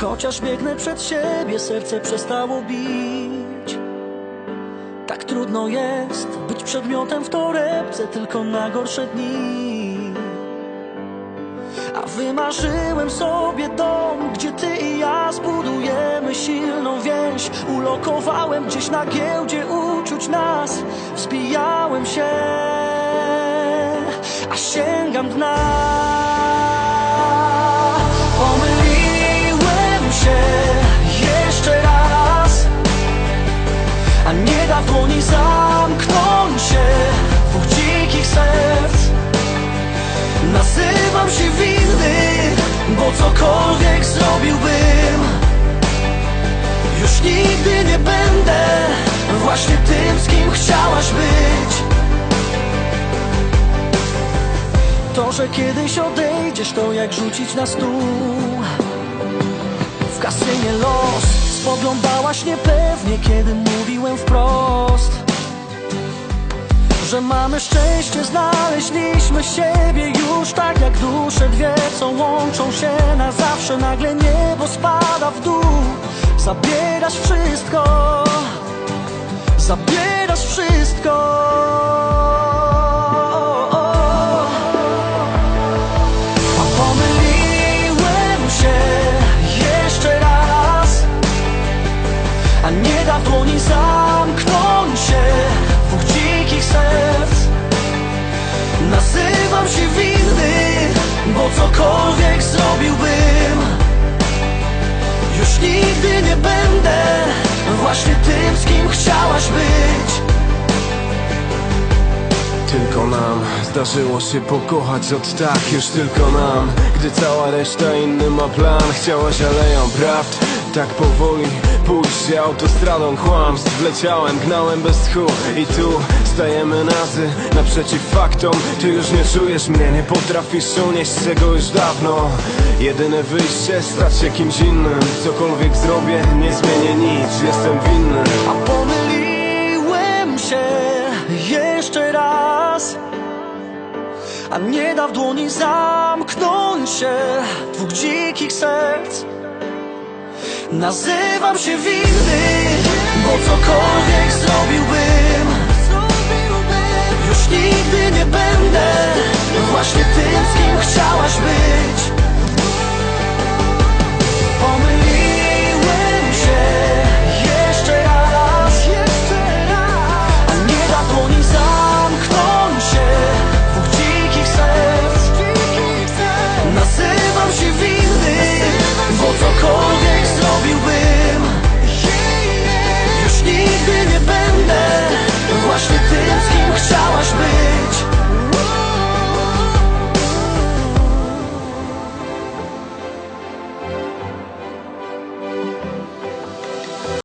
Chociaż biegnę przed siebie, serce przestało bić. Tak trudno jest być przedmiotem w torebce tylko na gorsze dni. A wymarzyłem sobie dom, gdzie ty i ja zbudujemy silną więź. Ulokowałem gdzieś na giełdzie uczuć nas, wspijałem się A sięgam dna nie da w dłoni zamknąć się Dwóch dzikich serc. Nazywam się winny Bo cokolwiek zrobiłbym Już nigdy nie będę Właśnie tym, z kim chciałaś być. To, że kiedyś odejdziesz, to jak rzucić na stół Spoglądałaś niepewnie, kiedy mówiłem wprost Że mamy szczęście, znaleźliśmy siebie Już tak jak dusze dwie, co łączą się na zawsze Nagle niebo spada w dół. Zabierasz wszystko Zabierasz A nie da w dłoni zamknąć się Dwóch dzikich serc. Nazywam się winny Bo cokolwiek zrobiłbym Już nigdy nie będę Właśnie tym, z kim chciałaś być. Tylko nam zdarzyło się pokochać od tak Już tylko nam. Gdy cała reszta inny ma plan Chciałaś aleją prawd Tak powoli. Pójść autostradą kłamstw Wleciałem, gnałem bez tchu. I tu stajemy nazy Naprzeciw faktom. Ty już nie czujesz mnie Nie potrafisz unieść czego już dawno. Jedyne wyjście stać się kimś innym. Cokolwiek zrobię nie zmienię nic Jestem winny. A pomyliłem się jeszcze raz. A nie da w dłoni zamknąć się Dwóch dzikich serc Nazywam się winny Bo cokolwiek zrobiłbym Już nigdy nie